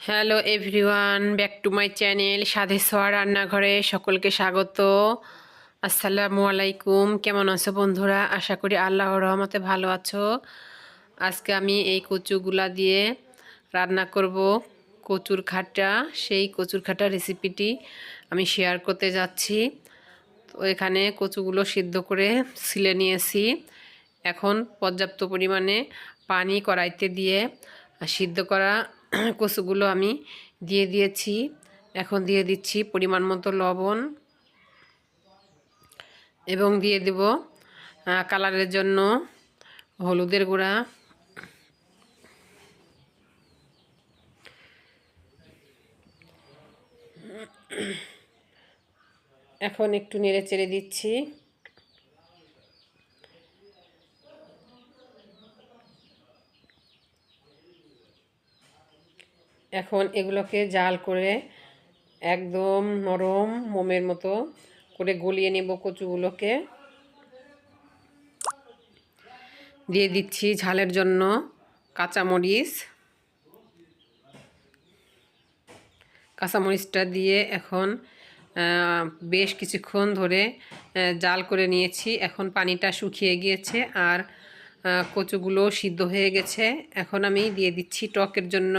Hello everyone back to my channel সাধে সোয়া রান্নাঘরে সকলকে স্বাগত। আসসালামু আলাইকুম। কেমন আছো বন্ধুরা? আশা করি আল্লাহ রহমতে ভালো আছো। আজকে আমি এই কচুগুলা দিয়ে রান্না করব। কচুর খাটা, সেই কচুর খাটা রেসিপিটি আমি শেয়ার করতে যাচ্ছি। তো এখানে কচুগুলো সিদ্ধ করে সিলে নিয়েছি। এখন পর্যাপ্ত পরিমাণে পানি কড়াইতে দিয়ে সিদ্ধ করা কচুগুলো আমি দিয়ে দিয়েছি। এখন দিয়ে দিচ্ছি পরিমাণ মতো লবণ এবং দিয়ে দেব কালারের জন্য হলুদের গুঁড়া। এখন একটু নেড়ে চেড়ে দিচ্ছি। এখন এগুলোকে জাল করে একদম নরম মোমের মতো করে গলিয়ে নেব কচুগুলোকে। দিয়ে দিচ্ছি ঝালের জন্য কাঁচামরিচ। কাঁচামরিচটা দিয়ে এখন বেশ কিছুক্ষণ ধরে জাল করে নিয়েছি। এখন পানিটা শুকিয়ে গিয়েছে আর কচুগুলো সিদ্ধ হয়ে গেছে। এখন আমি দিয়ে দিচ্ছি টকের জন্য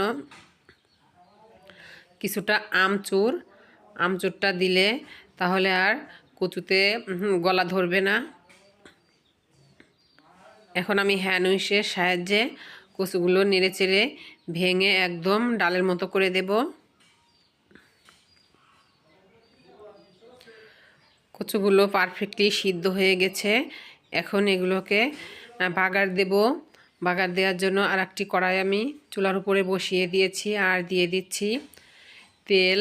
কিছুটা আমচুর, আমচুরটা দিলে তাহলে আর কচুতে গলা ধরবে না। এখন আমি হ্যান্ড উইশের সাহায্যে কচুগুলো নেড়ে চেড়ে ভেঙে একদম ডালের মতো করে দেব। কচুগুলো পারফেক্টলি সিদ্ধ হয়ে গেছে। এখন এগুলোকে বাগার দেব। বাগার দেওয়ার জন্য আর একটি কড়াই আমি চুলার উপরে বসিয়ে দিয়েছি আর দিয়ে দিচ্ছি। তেল,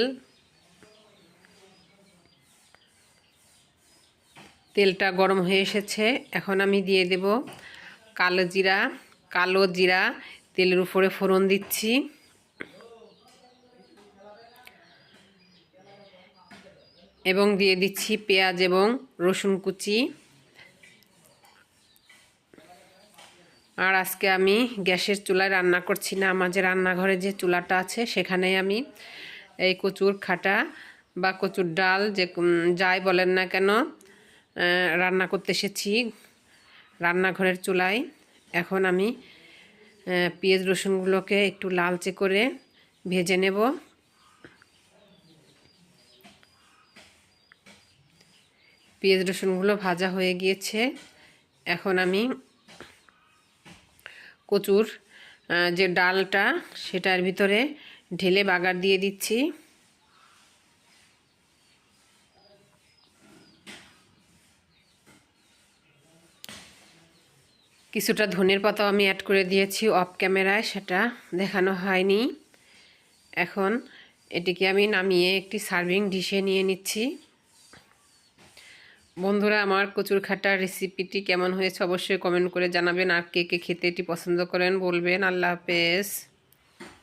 তেলটা গরম হয়ে এসেছে। এখন আমি দিয়ে দেব কালো জিরা কালো জিরা তেলের উপরে ফোড়ন দিচ্ছি। এবং দিয়ে দিচ্ছি পেঁয়াজ এবং রসুন কুচি। আর আজকে আমি গ্যাসের চুলায় রান্না করছি না। আমার যে রান্নাঘরে যে চুলাটা আছে সেখানে আমি এই কচুর খাটা বা কচুর ডাল যে যাই বলেন না কেন রান্না করতে এসেছি রান্নাঘরের চুলায়। এখন আমি পেঁয়াজ রসুনগুলোকে একটু লালচে করে ভেজে নেব। পেঁয়াজ রসুনগুলো ভাজা হয়ে গিয়েছে। এখন আমি কচুর যে ডালটা, সেটার ভিতরে ঢেলে বাগার দিয়ে দিচ্ছি। কিছুটা ধনের পাতাও আমি অ্যাড করে দিয়েছি অফ ক্যামেরায় সেটা দেখানো হয়নি। এখন এটিকে আমি নামিয়ে একটি সার্ভিং ডিশে নিয়ে নিচ্ছি। বন্ধুরা, আমার কচুর খাটার রেসিপিটি কেমন হয়েছে অবশ্যই কমেন্ট করে জানাবেন, আর কে কে খেতে এটি পছন্দ করেন বলবেন। আল্লাহ হাফেজ।